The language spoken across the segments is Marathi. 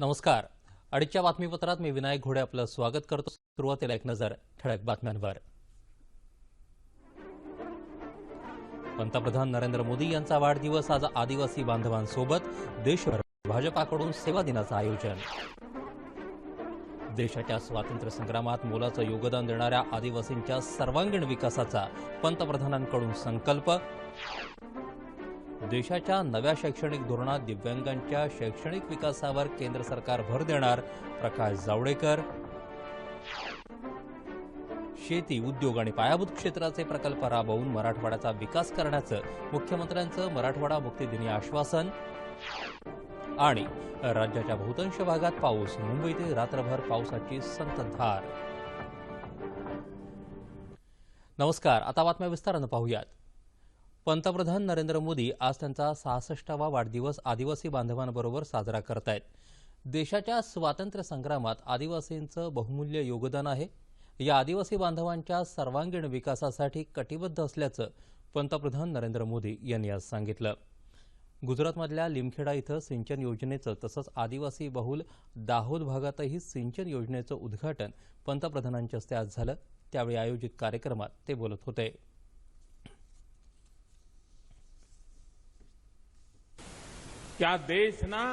नमस्कार. अडीचच्या बातमीपत्रात मी विनायक घोडे आपलं स्वागत करतो. सुरुवातीला एक नजर ठळक बातम्यांवर. पंतप्रधान नरेंद्र मोदी यांचा वाढदिवस आज आदिवासी बांधवांसोबत. देशभर भाजपाकडून सेवा दिनाचं आयोजन. देशाच्या स्वातंत्र्य संग्रामात मोलाचं योगदान देणाऱ्या आदिवासींच्या सर्वांगीण विकासाचा पंतप्रधानांकडून संकल्प. देशाच्या नव्या शैक्षणिक धोरणात दिव्यांगांच्या शैक्षणिक विकासावर केंद्र सरकार भर देणार प्रकाश जावडेकर. शेती उद्योग आणि पायाभूत क्षेत्राचे प्रकल्प राबवून मराठवाड्याचा विकास करण्याचं मुख्यमंत्र्यांचं मराठवाडा मुक्तीदिनी आश्वासन. आणि राज्याच्या बहुतांश भागात पाऊस मुंबईतील रात्रभर पावसाची संततधार. नमस्कार आता बातम्या विस्तारानं पाहूयात. पंतप्रधान नरेंद्र मोदी आज त्यांचा सहासष्टावा वाढदिवस आदिवासी बांधवांबरोबर साजरा करत आहेत देशाच्या स्वातंत्र्य संग्रामात आदिवासींचं बहुमूल्य योगदान आहे. या आदिवासी बांधवांच्या सर्वांगीण विकासासाठी कटिबद्ध असल्याचं पंतप्रधान नरेंद्र मोदी यांनी आज सांगितलं. गुजरातमधल्या लिमखेडा इथं सिंचन योजनेचं तसंच आदिवासी बहुल दाहोद भागातही सिंचन योजनेचं उद्घाटन पंतप्रधानांच्या हस्ते आज झालं. त्यावेळी आयोजित कार्यक्रमात ते बोलत होते. क्या देश ना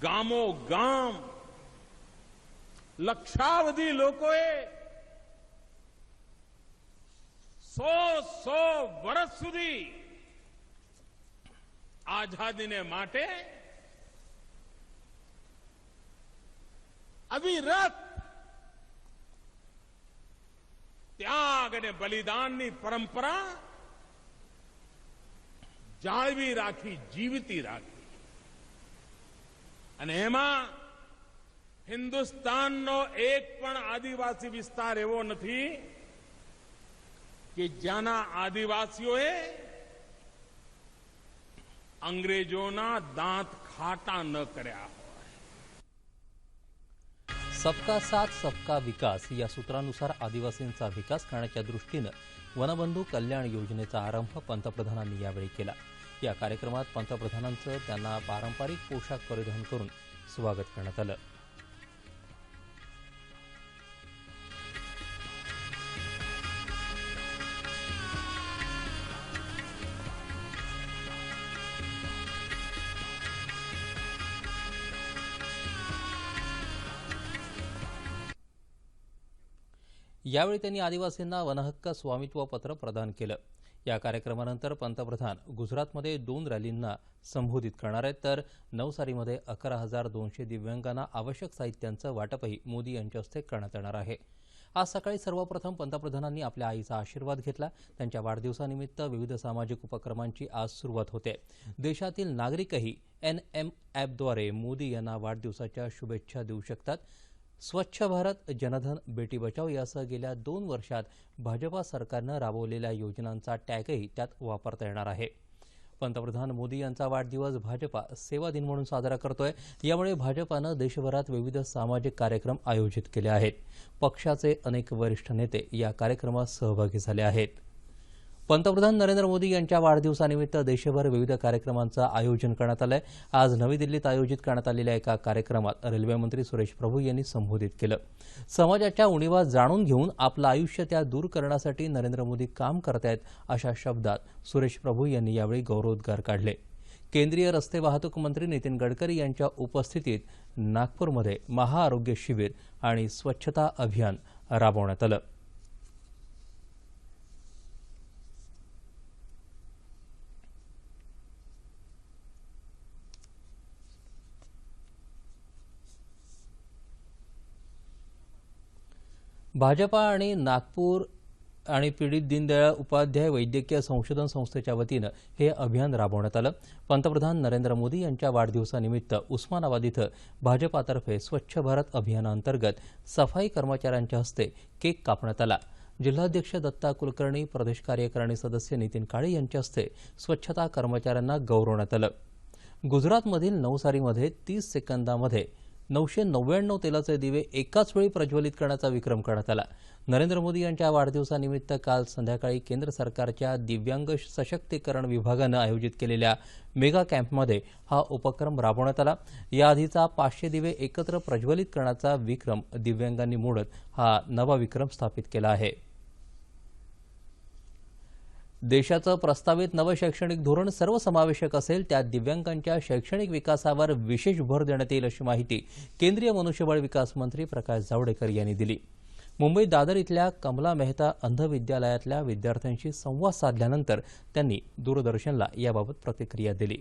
ગામો ગામ લક્ષાવધિ લોકોએ સો સો વર્ષ સુધી આઝાદીને માટે અવિરત ત્યાગ અને બલિદાનની પરંપરા જાળવી રાખી જીવતી રાખી અને એમાં હિન્દુસ્તાનનો એક પણ આદિવાસી વિસ્તાર એવો નથી કે જ્યાંના આદિવાસીઓએ અંગ્રેજોના દાંત ખાટા ન કર્યા હોય सबका साथ सबका विकास या सूत्रानुसार आदिवासींचा विकास करण्याच्या दृष्टीनं वनबंधू कल्याण योजनेचा आरंभ पंतप्रधानांनी यावेळी केला या कार्यक्रमात पंतप्रधानांचं त्यांना पारंपरिक पोशाख परिधान करून स्वागत करण्यात आलं. यावेळी त्यांनी आदिवासींना वनहक्क स्वामित्व पत्र प्रदान केलं. या कार्यक्रमानंतर पंतप्रधान गुजरातमध्ये दोन रॅलींना संबोधित करणार आहेत. तर नवसारीमध्ये अकरा हजार दोनशे दिव्यांगांना आवश्यक साहित्यांचं वाटपही मोदी यांच्या हस्ते करण्यात येणार आहे. आज सकाळी सर्वप्रथम पंतप्रधानांनी आपल्या आईचा आशीर्वाद घेतला. त्यांच्या वाढदिवसानिमित्त विविध सामाजिक उपक्रमांची आज सुरुवात होते. देशातील नागरिकही एन एम ॲपद्वारे मोदी यांना वाढदिवसाच्या शुभेच्छा देऊ शकतात. स्वच्छ भारत जनधन बेटी बचाव यासह गेल्या दोन वर्षात भाजपा सरकारनं राबवलेल्या योजनांचा टॅगही त्यात वापरता येणार आहे. पंतप्रधान मोदी यांचा वाढदिवस भाजपा सेवा दिन म्हणून साजरा करतोय. यामुळे भाजपानं देशभरात विविध सामाजिक कार्यक्रम आयोजित केले आहेत. पक्षाचे अनेक वरिष्ठ नेते या कार्यक्रमात सहभागी झाले आहेत. पंतप्रधान नरेंद्र मोदी यांच्या वाढदिवसानिमित्त देशभर विविध कार्यक्रमांचं आयोजन करण्यात आलंय. आज नवी दिल्लीत आयोजित करण्यात आलेल्या एका कार्यक्रमात रेल्वेमंत्री सुरेश प्रभू यांनी संबोधित केलं. समाजाच्या उणीवा जाणून घेऊन आपलं आयुष्य त्या दूर करण्यासाठी नरेंद्र मोदी काम करतायत अशा शब्दात सुरेश प्रभू यांनी यावेळी गौरवोद्गार काढले. केंद्रीय रस्ते वाहतूक मंत्री नितीन गडकरी यांच्या उपस्थितीत नागपूरमध्ये महाआरोग्य शिबिर आणि स्वच्छता अभियान राबवण्यात आलं. भाजपा आणि नागपूर आणि पीडित दीनदयाळ उपाध्याय वैद्यकीय संशोधन संस्थेच्या वतीनं हे अभियान राबवण्यात आलं. पंतप्रधान नरेंद्र मोदी यांच्या वाढदिवसानिमित्त उस्मानाबाद इथं भाजपातर्फे स्वच्छ भारत अभियानांतर्गत सफाई कर्मचाऱ्यांच्या हस्ते केक कापण्यात आला. जिल्हाध्यक्ष दत्ता कुलकर्णी प्रदेश कार्यकारिणी सदस्य नितीन काळे यांच्या हस्ते स्वच्छता कर्मचाऱ्यांना गौरवण्यात आलं. गुजरातमधील नवसारीमध्ये तीस सेकंदामध्ये नऊशे नव्याण्णव तेलाचे दिवे एकाच वेळी प्रज्वलित करण्याचा विक्रम करण्यात आला. नरेंद्र मोदी यांच्या वाढदिवसानिमित्त काल संध्याकाळी केंद्र सरकारच्या दिव्यांग सशक्तीकरण विभागानं आयोजित केलेल्या मेगा कॅम्पमध्ये हा उपक्रम राबवण्यात आला. याआधीचा पाचशे दिवे एकत्र प्रज्वलित करण्याचा विक्रम दिव्यांगांनी मोडत हा नवा विक्रम स्थापित केला आहे. देशाचं प्रस्तावित नवं शैक्षणिक धोरण सर्वसमावेशक असेल त्यात दिव्यांगांच्या शैक्षणिक विकासावर विशेष भर देण्यात येईल अशी माहिती केंद्रीय मनुष्यबळ विकास मंत्री प्रकाश जावडेकर यांनी दिली. मुंबईत दादर इथल्या कमला मेहता अंध विद्यालयातल्या विद्यार्थ्यांशी संवाद साधल्यानंतर त्यांनी दूरदर्शनला याबाबत प्रतिक्रिया दिली.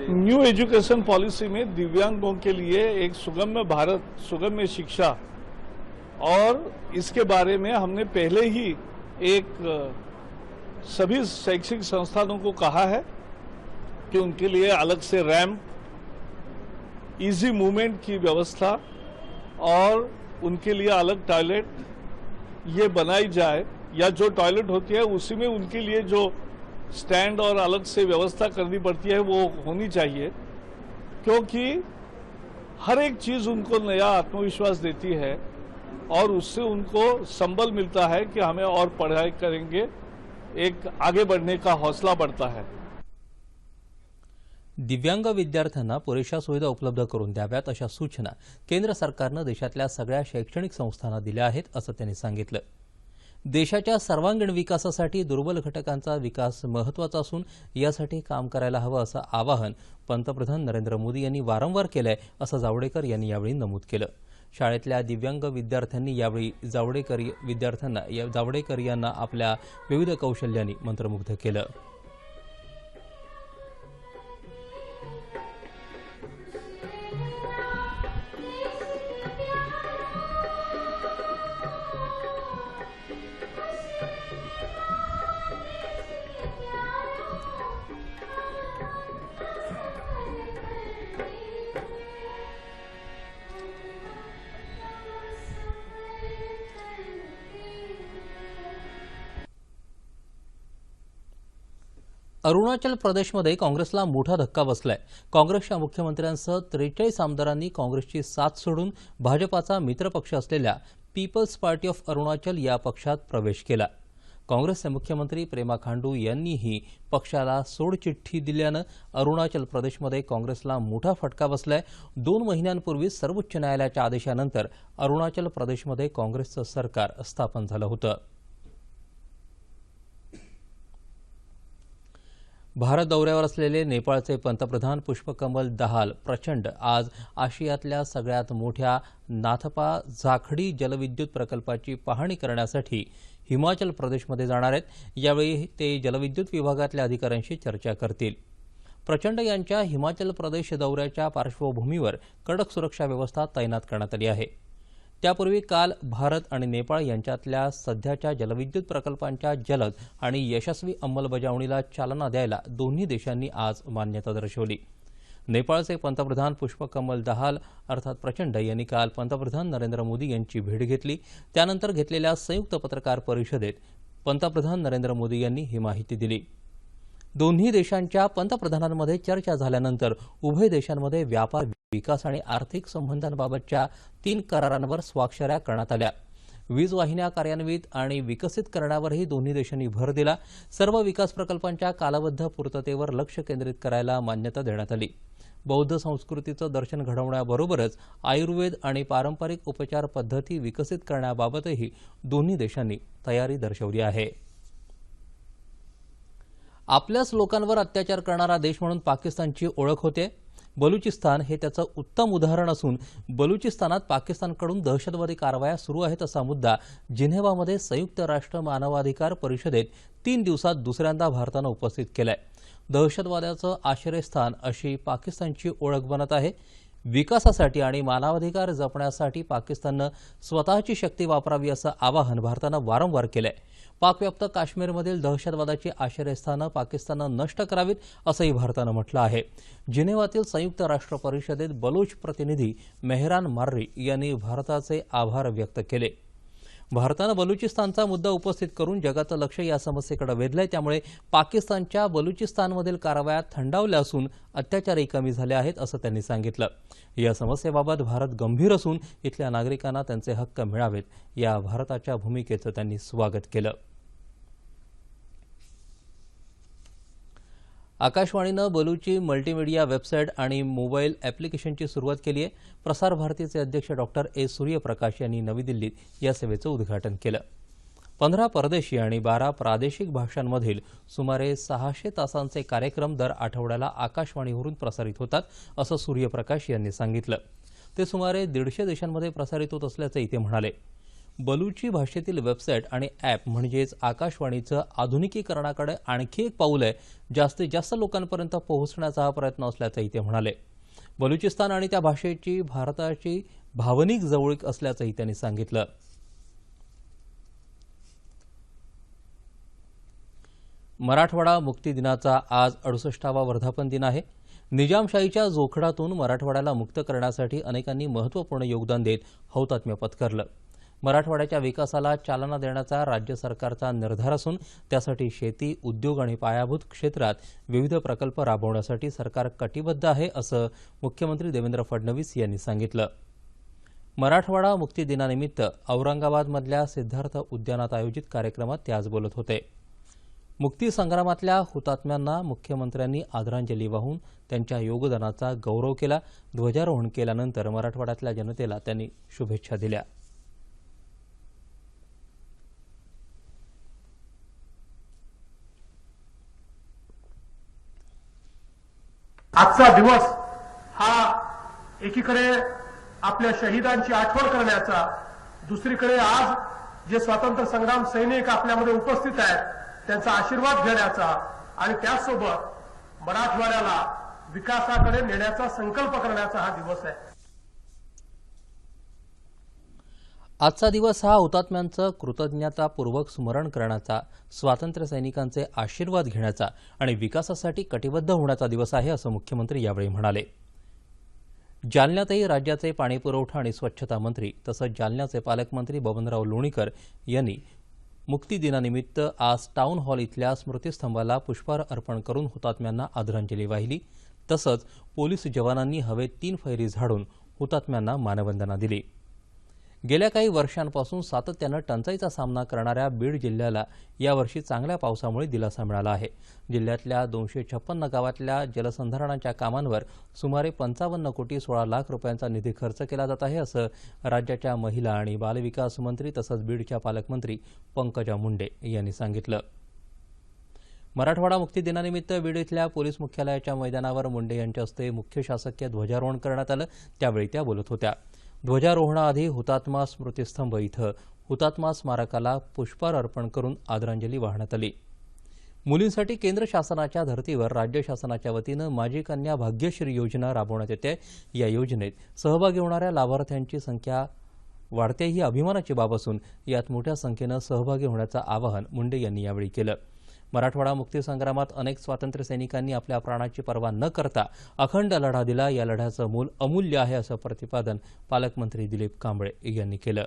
न्यू एजुकेशन पॉलिसी में दिव्यांगों के लिए एक सुगम्य भारत सुगम्य शिक्षा और इसके बारे में हमने पहले ही एक सभी शैक्षिक संस्थानों को कहा है कि उनके लिए अलग से रैम्प इजी मूवमेंट की व्यवस्था और उनके लिए अलग टॉयलेट ये बनाई जाए, या जो टॉयलेट होती है उसी में उनके लिए जो स्टैंड और अलग से व्यवस्था करनी पड़ती है वो होनी चाहिए, क्योंकि हर एक चीज़ उनको नया आत्मविश्वास देती है। और उससे उनको संबल मिलता है कि हमें और पढ़ाई करेंगे। एक आगे बढ़ने का हौसला बढ़ता है। दिव्यांग विद्यार्थ्यांना पुरेशा सुविधा उपलब्ध करून द्याव्यात अशा सूचना केंद्र सरकारनं देशातल्या सगळ्या शैक्षणिक संस्थांना दिल्या आहेत असं त्यांनी सांगितलं. देशाच्या सर्वांगीण विकासासाठी दुर्बल घटकांचा विकास महत्त्वाचा असून यासाठी काम करायला हवं असं आवाहन पंतप्रधान नरेंद्र मोदी यांनी वारंवार केलंय असं जावडेकर यांनी यावेळी नमूद केलं. शाळेतल्या दिव्यांग विद्यार्थ्यांनी यावेळी जावडेकर विद्यार्थ्यांना या- जावडेकर यांना आपल्या विविध कौशल्यांनी मंत्रमुग्ध केलं. अरुणाचल प्रदेशमध्ये काँग्रेसला मोठा धक्का बसलाय. काँग्रेसच्या मुख्यमंत्र्यांसह त्रेचाळीस आमदारांनी काँग्रेसची साथ सोडून भाजपाचा मित्रपक्ष असलेल्या पीपल्स पार्टी ऑफ अरुणाचल या पक्षात प्रवेश केला. काँग्रेसचे मुख्यमंत्री प्रेमा खांडू यांनीही पक्षाला सोडचिठ्ठी दिल्यानं अरुणाचल प्रदेशमध्ये काँग्रेसला मोठा फटका बसलाय. दोन महिन्यांपूर्वी सर्वोच्च न्यायालयाच्या आदेशानंतर अरुणाचल प्रदेशमध्ये काँग्रेसचं सरकार स्थापन झालं होतं. भारत दौऱ्यावर असलेले नेपाळचे पंतप्रधान पुष्पकमल दहाल प्रचंड आज आशियातल्या सगळ्यात मोठ्या नाथपा झाखडी जलविद्युत प्रकल्पाची पाहणी करण्यासाठी हिमाचल प्रदेशमध्ये जाणार आहेत. यावेळी ते जलविद्युत विभागातल्या अधिकाऱ्यांशी चर्चा करतील. प्रचंड यांच्या हिमाचल प्रदेश दौऱ्याच्या पार्श्वभूमीवर कडक सुरक्षा व्यवस्था तैनात करण्यात आली आहे. त्यापूर्वी काल भारत आणि नेपाळ यांच्यातल्या सध्याच्या जलविद्युत प्रकल्पांच्या जलद आणि यशस्वी अंमलबजावणीला चालना द्यायला दोन्ही देशांनी आज मान्यता दर्शवली. नेपाळचे पंतप्रधान पुष्पकमल दहाल अर्थात प्रचंड यांनी काल पंतप्रधान नरेंद्र मोदी यांची भेट घेतली. त्यानंतर घेतलेल्या संयुक्त पत्रकार परिषदेत पंतप्रधान नरेंद्र मोदी यांनी ही माहिती दिली. दोन्ही देशांच्या पंतप्रधानांमध्ये चर्चा झाल्यानंतर उभय देशांमध्ये व्यापार विकास आणि आर्थिक संबंधांबाबतच्या तीन करारांवर स्वाक्षऱ्या करण्यात आल्या. वीज वाहिन्या कार्यान्वित आणि विकसित करण्यावरही दोन्ही देशांनी भर दिला. सर्व विकास प्रकल्पांच्या कालबद्ध पूर्ततेवर लक्ष केंद्रित करायला मान्यता देण्यात आली. बौद्ध संस्कृतीचं दर्शन घडवण्याबरोबरच आयुर्वेद आणि पारंपरिक उपचार पद्धती विकसित करण्याबाबतही दोन्ही देशांनी तयारी दर्शवली आहे. आपल्याच लोकांवर अत्याचार करणारा देश म्हणून पाकिस्तानची ओळख होते. बलुचिस्तान हे त्याचं उत्तम उदाहरण असून बलुचिस्तानात पाकिस्तानकडून दहशतवादी कारवाया सुरू आहेत असा मुद्दा जिनेव्हामध्ये संयुक्त राष्ट्र मानवाधिकार परिषदेत तीन दिवसात दुसऱ्यांदा भारतानं उपस्थित केलाय. दहशतवाद्याचं आश्रयस्थान अशी पाकिस्तानची ओळख बनत आहे. विकासासाठी आणि मानवाधिकार जपण्यासाठी पाकिस्ताननं स्वतःची शक्ती वापरावी असं आवाहन भारतानं वारंवार केलंय. पाकव्याप्त काश्मीरमधील दहशतवादाची आश्रयस्थानं पाकिस्ताननं नष्ट करावीत असंही भारतानं म्हटलं आहे. जिनेवातील संयुक्त राष्ट्र परिषदेत बलूच प्रतिनिधी मेहरान मार्री यांनी भारताचे आभार व्यक्त केले. भारतानं बलुचिस्तानचा मुद्दा उपस्थित करून जगाचं लक्ष या समस्येकडे वेधलंय. त्यामुळे पाकिस्तानच्या बलुचिस्तानमधील कारवाया थंडावल्या असून अत्याचारही कमी झाले आहेत असं त्यांनी सांगितलं. या समस्येबाबत भारत गंभीर असून इथल्या नागरिकांना त्यांचे हक्क मिळावेत. या भारताच्या भूमिकेचं त्यांनी स्वागत केलं. आकाशवाणीनं बलूची मल्टीमीडिया वेबसाईट आणि मोबाईल ॲप्लिकेशनची सुरुवात केली आहे. प्रसार भारतीचे अध्यक्ष डॉक्टर ए. सूर्यप्रकाश यांनी नवी दिल्लीत या सेवेचं उद्घाटन केलं. पंधरा परदेशी आणि बारा प्रादेशिक भाषांमधील सुमारे सहाशे तासांचे कार्यक्रम दर आठवड्याला आकाशवाणीवरून प्रसारित होतात असं सूर्यप्रकाश यांनी सांगितलं. ते सुमारे दीडशे देशांमध्ये प्रसारित होत असल्याचंही ते म्हणाले. बलुची भाषेतील वेबसाईट आणि ॲप म्हणजेच आकाशवाणीचं आधुनिकीकरणाकडे आणखी एक पाऊल आहे जास्तीत जास्त लोकांपर्यंत पोहोचण्याचा हा प्रयत्न असल्याचंही ते म्हणाले. बलुचिस्तान आणि त्या भाषेची भारताची भावनिक जवळीक असल्याचंही त्यांनी सांगितलं. मराठवाडा मुक्ती दिनाचा आज अडुसष्टावा वर्धापन दिन आहे. निजामशाहीच्या जोखडातून मराठवाड्याला मुक्त करण्यासाठी अनेकांनी महत्त्वपूर्ण योगदान देत हौतात्म्य पत्करलं. मराठवाड्याच्या विकासाला चालना देण्याचा राज्य सरकारचा निर्धार असून त्यासाठी शेती उद्योग आणि पायाभूत क्षेत्रात विविध प्रकल्प राबवण्यासाठी सरकार कटिबद्ध आहे असं मुख्यमंत्री देवेंद्र फडणवीस यांनी सांगितलं. मराठवाडा मुक्ती दिनानिमित्त औरंगाबादमधल्या सिद्धार्थ उद्यानात आयोजित कार्यक्रमात ते आज बोलत होते. मुक्ती संग्रामातल्या हुतात्म्यांना मुख्यमंत्र्यांनी आदरांजली वाहून त्यांच्या योगदानाचा गौरव केला. ध्वजारोहण केल्यानंतर मराठवाड्यातल्या जनतेला त्यांनी शुभेच्छा दिल्या. आजचा दिवस हा एकीकडे आपल्या शहीदांची आठवण करण्याचा दुसरीकडे आज जे स्वातंत्र्य संग्राम सैनिक आपल्यामध्ये उपस्थित आहेत त्यांचा आशीर्वाद घेण्याचा आणि त्याचसोबत मराठवाड्याला विकासाकडे नेण्याचा संकल्प करण्याचा हा दिवस आहे. आजचा दिवस हा हुतात्म्यांचं कृतज्ञतापूर्वक स्मरण करण्याचा स्वातंत्र्य सैनिकांचे आशीर्वाद घेण्याचा आणि विकासासाठी कटिबद्ध होण्याचा दिवस आहे असं मुख्यमंत्री यावेळी म्हणाले. जालन्यातही राज्याचे पाणीपुरवठा आणि स्वच्छता मंत्री तसंच जालन्याचे पालकमंत्री बबनराव लोणीकर यांनी मुक्तीदिनानिमित्त आज टाऊन हॉल इथल्या स्मृतिस्तंभाला पुष्पहार अर्पण करून हुतात्म्यांना आदरांजली वाहिली. तसंच पोलीस जवानांनी हवेत तीन फैरी झाडून हुतात्म्यांना मानवंदना दिली. गेल्या काही वर्षांपासून सातत्यानं टंचाईचा सामना करणाऱ्या बीड जिल्ह्याला यावर्षी चांगल्या पावसामुळे दिलासा मिळाला आहे. जिल्ह्यातल्या दोनशे छप्पन्न गावातल्या जलसंधारणाच्या कामांवर सुमारे पंचावन्न कोटी सोळा लाख रुपयांचा निधी खर्च केला जात आहे असं राज्याच्या महिला आणि बालविकास मंत्री तसंच बीडच्या पालकमंत्री पंकजा मुंडे यांनी सांगितलं. मराठवाडा मुक्ती दिनानिमित्त बीड इथल्या पोलीस मुख्यालयाच्या मैदानावर मुंडे यांच्या हस्ते मुख्य शासकीय ध्वजारोहण करण्यात आलं. त्यावेळी त्या बोलत होत्या. ध्वजारोहणाआधी हुतात्मा स्मृतिस्तंभ इथं हुतात्मा स्मारकाला पुष्पहार अर्पण करून आदरांजली वाहण्यात आली. मुलींसाठी केंद्र शासनाच्या धर्तीवर राज्य शासनाच्या वतीनं माजी कन्या भाग्यश्री योजना राबवण्यात येते. या योजनेत सहभागी होणाऱ्या लाभार्थ्यांची संख्या वाढते ही अभिमानाची बाब असून यात मोठ्या संख्येनं सहभागी होण्याचं आवाहन मुंडे यांनी यावेळी केलं. मराठवाडा मुक्तीसंग्रामात अनेक स्वातंत्र्य सैनिकांनी आपल्या प्राणाची पर्वा न करता अखंड लढा दिला. या लढ्याचं मूल अमूल्य आहे असं प्रतिपादन पालकमंत्री दिलीप कांबळे यांनी केलं.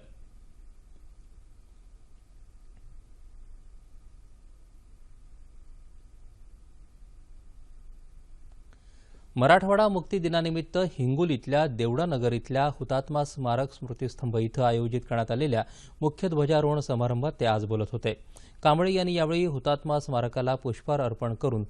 मराठवाडा मुक्ती दिनानिमित्त हिंगोलीतल्या देवडानगर इथल्या हुतात्मा स्मारक स्मृतीस्तंभ इथं आयोजित करण्यात आलेल्या मुख्य ध्वजारोहण समारंभात ते आज बोलत होते. कांबळे यांनी यावेळी हुतात्मा स्मारकाला पुष्पहार अर्पण करून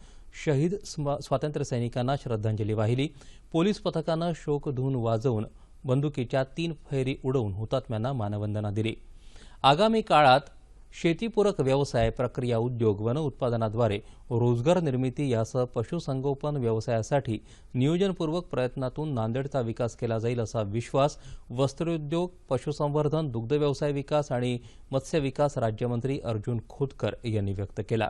शहीद स्म- स्वातंत्र्य सैनिकांना श्रद्धांजली वाहिली. पोलीस पथकानं शोकधून वाजवून बंदुकीच्या तीन फैरी उडवून हुतात्म्यांना मानवंदना दिली. आगामी काळात शेतीपूरक व्यवसाय प्रक्रिया उद्योग वन उत्पादनाद्वारे रोजगार निर्मिती यासह पशुसंगोपन व्यवसायासाठी नियोजनपूर्वक प्रयत्नातून नांदेडचा विकास केला जाईल असा विश्वास वस्त्रोद्योग पशुसंवर्धन दुग्धव्यवसाय विकास आणि मत्स्य विकास राज्यमंत्री अर्जुन खोतकर यांनी व्यक्त केला.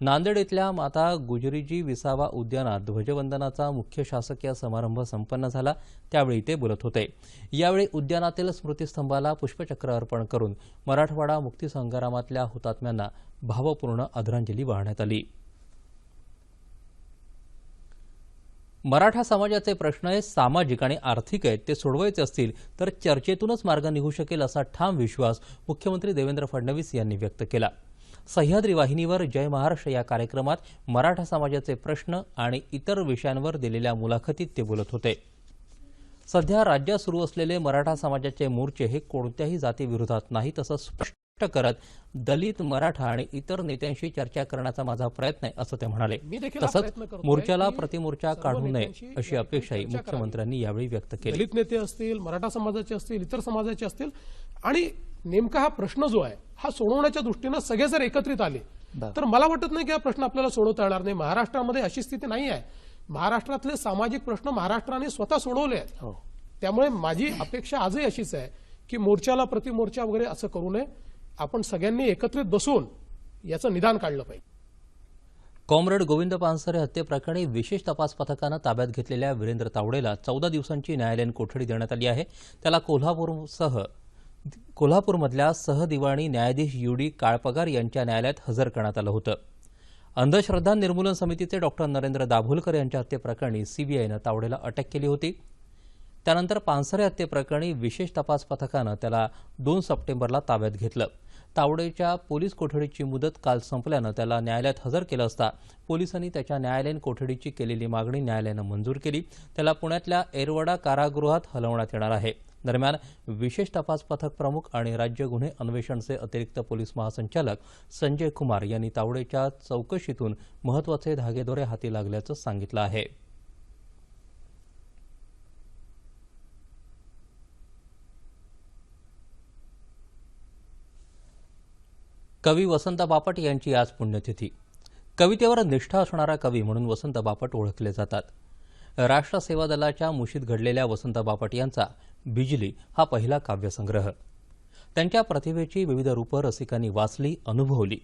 नांदेड इथल्या माता गुजरीजी विसावा उद्यानात ध्वजवंदनाचा मुख्य शासकीय समारंभ संपन्न झाला. त्यावेळी ते बोलत होते. यावेळी उद्यानातील स्मृतिस्तंभाला पुष्पचक्र अर्पण करून मराठवाडा मुक्तीसंग्रामातल्या हुतात्म्यांना भावपूर्ण आदरांजली वाहण्यात आली. मराठा समाजाचे प्रश्न हे सामाजिक आणि आर्थिक आहेत ते सोडवायचे असतील तर चर्चेतूनच मार्ग निघू शकेल असा ठाम विश्वास मुख्यमंत्री देवेंद्र फडणवीस यांनी व्यक्त केला. सह्याद्री वाहिनीवर जय महाराष्ट्र या कार्यक्रमात मराठा समाजाचे प्रश्न आणि इतर विषयांवर दिलेल्या मुलाखतीत ते बोलत होते. सध्या राज्यात सुरू असलेले मराठा समाजाचे मोर्चे हे कोणत्याही जातीविरोधात नाहीत असं स्पष्ट करत दलित मराठा आणि इतर नेत्यांशी चर्चा करण्याचा माझा प्रयत्न आहे असं ते म्हणाले. तसंच मोर्चाला प्रतिमोर्चा काढू नये अशी अपेक्षाही. मुख्यमंत्र्यांनी यावेळी व्यक्त केली. दलित नेते असतील मराठा समाजाचे असतील इतर समाजाचे असतील आणि नेमका हा प्रश्न जो आहे हा सोडवण्याच्या दृष्टीनं सगळे जर एकत्रित आले तर मला वाटत नाही की हा प्रश्न आपल्याला सोडवता येणार नाही. महाराष्ट्रामध्ये अशी स्थिती नाही आहे. महाराष्ट्रातले सामाजिक प्रश्न महाराष्ट्राने स्वतः सोडवले आहेत. त्यामुळे माझी अपेक्षा आजही अशीच आहे की मोर्चाला प्रतिमोर्चा वगैरे असं करू नये. आपण सगळ्यांनी एकत्रित बसून याचं निदान काढलं पाहिजे. कॉम्रेड गोविंद पानसरे हत्येप्रकरणी विशेष तपास पथकानं ताब्यात घेतलेल्या वीरेंद्र तावडेला चौदा दिवसांची न्यायालयीन कोठडी देण्यात आली आहे. त्याला कोल्हापूरसह कोल्हापूरमधल्या सहदिवाणी न्यायाधीश यू डी काळपगार यांच्या न्यायालयात हजर करण्यात आलं होतं. अंधश्रद्धा निर्मूलन समितीचे डॉक्टर नरेंद्र दाभोलकर यांच्या हत्येप्रकरणी सीबीआयनं तावडेला अटक केली होती. त्यानंतर पानसरे हत्येप्रकरणी विशेष तपास पथकानं त्याला दोन सप्टेंबरला ताब्यात घेतलं. तावडेच्या पोलीस कोठडीची मुदत काल संपल्यानं त्याला न्यायालयात हजर केलं असता पोलिसांनी त्याच्या न्यायालयीन कोठडीची केलेली मागणी न्यायालयानं मंजूर केली. त्याला पुण्यातल्या एरवडा कारागृहात हलवण्यात येणार आहे. दरम्यान विशेष तपास पथक प्रमुख आणि राज्य गुन्हे अन्वेषणचे अतिरिक्त पोलीस महासंचालक संजय कुमार यांनी तावडेच्या चौकशीतून महत्त्वाचे धागेदोरे हाती लागल्याचं सांगितलं आहे. कवी वसंत बापट यांची आज पुण्यतिथी. कवितेवर निष्ठा असणारा कवी म्हणून वसंत बापट ओळखले जातात. राष्ट्र सेवा दलाच्या मुशीत घडलेल्या वसंत बापट यांचा बिजली हा पहिला काव्यसंग्रह. त्यांच्या प्रतिभेची विविध रूपं रसिकांनी वाचली अनुभवली.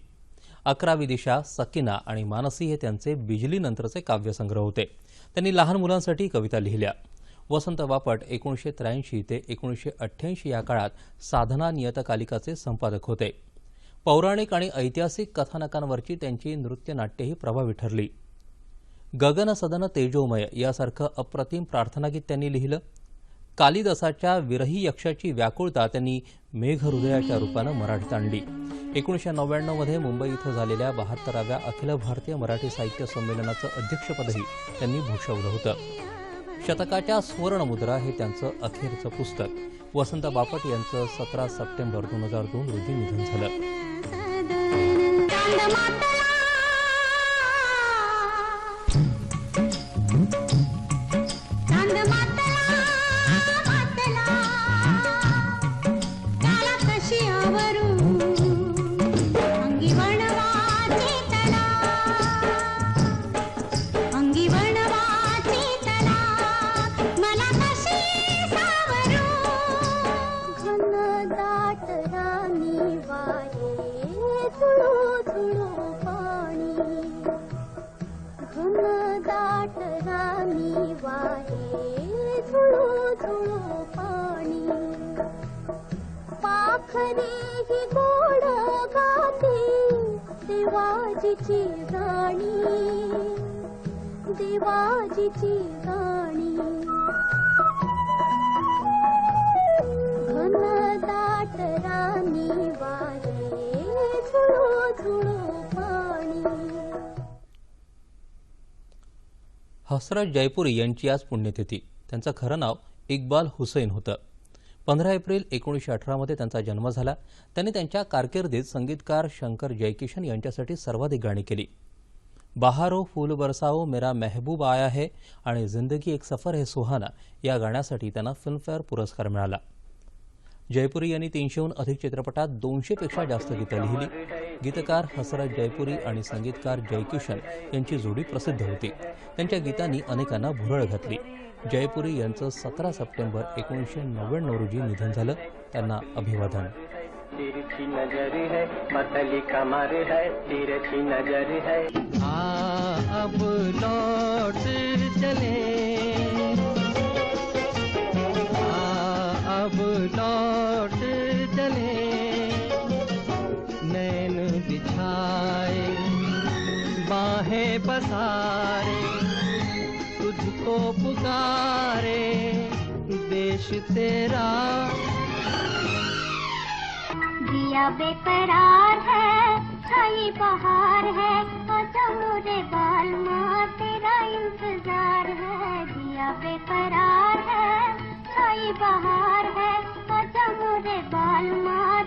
अकरावी दिशा सकिना आणि मानसी हे त्यांचे बिजली नंतरचे काव्यसंग्रह होते. त्यांनी लहान मुलांसाठी कविता लिहिल्या. वसंत बापट एकोणीसशे त्र्याऐंशी ते एकोणीसशे अठ्ठ्याऐंशी या काळात साधना नियतकालिकाचे संपादक होते. पौराणिक आणि ऐतिहासिक कथानकांवरची त्यांची नृत्यनाट्यही प्रभावी ठरली. गगन सदन तेजोमय यासारखं अप्रतिम प्रार्थनागीत त्यांनी लिहिलं. कालिदासाच्या विरही यक्षाची व्याकुळता त्यांनी मेघ हृदयाच्या रूपानं मराठीत आणली. एकोणीसशे नव्याण्णवमध्ये मुंबई इथं झालेल्या बहात्तराव्या अखिल भारतीय मराठी साहित्य संमेलनाचं अध्यक्षपदही त्यांनी भूषवलं होतं. शतकाच्या सुवर्णमुद्रा हे त्यांचं अखेरचं पुस्तक. वसंत बापट यांचं सतरा सप्टेंबर दोन हजार दोन रोजी निधन झालं. ಮಾತ देवाजीची गाणी. घन दाट वारे पाणी. हसरत जयपुरी यांची आज पुण्यतिथी. त्यांचं खरं नाव इक्बाल हुसैन होतं. पंधरा एप्रिल एकोणीसशे अठरामध्ये त्यांचा जन्म झाला. त्यांनी त्यांच्या कारकिर्दीत संगीतकार शंकर जयकिशन यांच्यासाठी सर्वाधिक गाणी केली. बहारो फूल बरसाओ मेरा मेहबूब आया है आणि जिंदगी एक सफर है सुहाना या गाण्यासाठी त्यांना फिल्मफेअर पुरस्कार मिळाला. जयपुरी यांनी तीनशेहून अधिक चित्रपटात दोनशेपेक्षा जास्त गीतं लिहिली. गीतकार हसरत जयपुरी आणि संगीतकार जयकिशन यांची जोडी प्रसिद्ध होती. त्यांच्या गीतांनी अनेकांना भुरळ घातली. जयपुरी यांचं सतरा सप्टेंबर एकोणीसशे नव्याण्णव रोजी निधन झालं. त्यांना अभिवादन. तिरछी नजर है मतली कमर है तिरछी नजर है. अब लौट चले। आ, अब लौट चले। नैन बिछाए, बाहें पसारे तुझ तुझको पुकारे, देश तेरा। दिया बेकरार है छाई बहार है तो मोरे बाल माँ, तेरा इंतज़ार है, दिया बेकरार है छाई बहार है आजा मोरे बाल माँ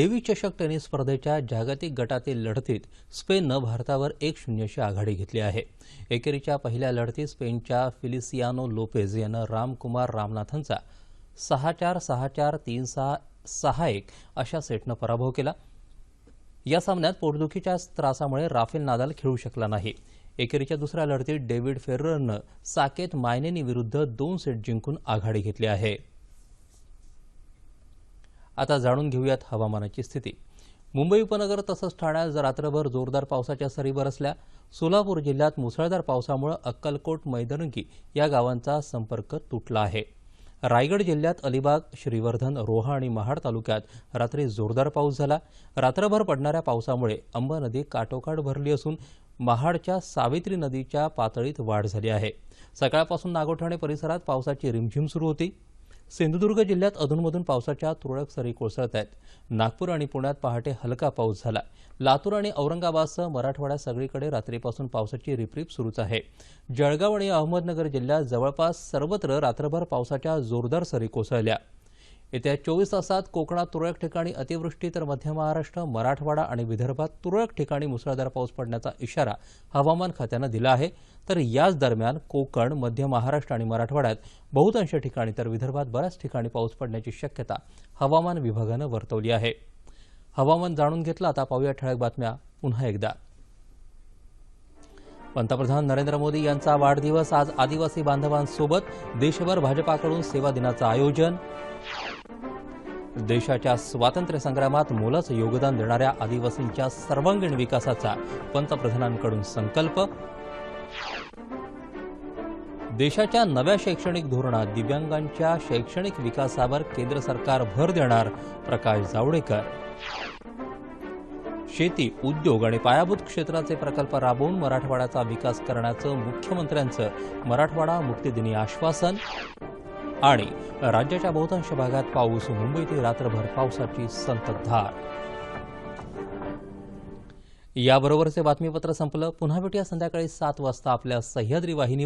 देवी चषक टेनिस स्पर्धेच्या जागतिक गटातील लढतीत स्पेननं भारतावर एक शून्यची आघाडी घेतली आहे. एकेरीच्या पहिल्या लढतीत स्पेनच्या फिलिसियानो लोपेज यानं रामकुमार रामनाथनचा सहा चार सहा चार तीन सहा सहा एक अशा सेटनं पराभव केला. या सामन्यात पोटदुखीच्या त्रासामुळे राफेल नादाल खेळू शकला नाही. एकेरीच्या दुसऱ्या लढतीत डेव्हिड फेररनं साकेत मायनेनी विरुद्ध दोन सेट जिंकून आघाडी घेतली आहे. आता जाणून घेऊयात हवामानाची स्थिती. मुंबई उपनगर तसंच ठाण्यात रात्रभर जोरदार पावसाच्या सरी बरसल्या सोलापूर जिल्ह्यात मुसळधार पावसामुळे अक्कलकोट मैदरंगी या गावांचा संपर्क तुटला आहे. रायगड जिल्ह्यात अलिबाग श्रीवर्धन रोहा आणि महाड तालुक्यात रात्री जोरदार पाऊस झाला. रात्रभर पडणाऱ्या पावसामुळे अंबा नदी काठोकाठ भरली असून महाडच्या सावित्री नदीच्या पातळीत वाढ झाली आहे. सकाळपासून नागोठाणे परिसरात पावसाची रिमझिम सुरू होती. सिंधुदुर्ग जिल्ह्यात अधूनमधून पावसाच्या तुरळक सरी कोसळत आहेत. नागपूर आणि पुण्यात पहाटे हलका पाऊस झाला. लातूर आणि औरंगाबादसह मराठवाड्यात सगळीकडे रात्रीपासून पावसाची रिपरिप सुरूच आहे. जळगाव आणि अहमदनगर जिल्ह्यात जवळपास सर्वत्र रात्रभर पावसाच्या जोरदार सरी कोसळल्या. येत्या चोवीस तासात कोकणात तुरळक ठिकाणी अतिवृष्टी तर मध्य महाराष्ट्र मराठवाडा आणि विदर्भात तुरळक ठिकाणी मुसळधार पाऊस पडण्याचा इशारा हवामान खात्यानं दिला आहे. तर याच दरम्यान कोकण मध्य महाराष्ट्र आणि मराठवाड्यात बहुतांश ठिकाणी तर विदर्भात बऱ्याच ठिकाणी पाऊस पडण्याची शक्यता हवामान विभागानं वर्तवली आहे. हवामान जाणून घेतलं आता पाहूया ठळक बातम्या पुन्हा एकदा. पंतप्रधान नरेंद्र मोदी यांचा वाढदिवस आज आदिवासी बांधवांसोबत देशभर भाजपाकडून सेवा दिनाचं आयोजन. देशाच्या स्वातंत्र्य संग्रामात मोलाचं योगदान देणाऱ्या आदिवासींच्या सर्वांगीण विकासाचा पंतप्रधानांकडून संकल्प. देशाच्या नव्या शैक्षणिक धोरणात दिव्यांगांच्या शैक्षणिक विकासावर केंद्र सरकार भर देणार प्रकाश जावडेकर. शेती उद्योग आणि पायाभूत क्षेत्राचे प्रकल्प राबवून मराठवाड्याचा विकास करण्याचं मुख्यमंत्र्यांचं मराठवाडा मुक्तीदिनी आश्वासन. आणि राज्याच्या बहुतांश भागात पाऊस मुंबईतील रात्रभर पावसाची संततधार. याबरोबरचे बातमीपत्र संपलं. पुन्हा भेटूया संध्याकाळी सात वाजता आपल्या सह्याद्री वाहिनी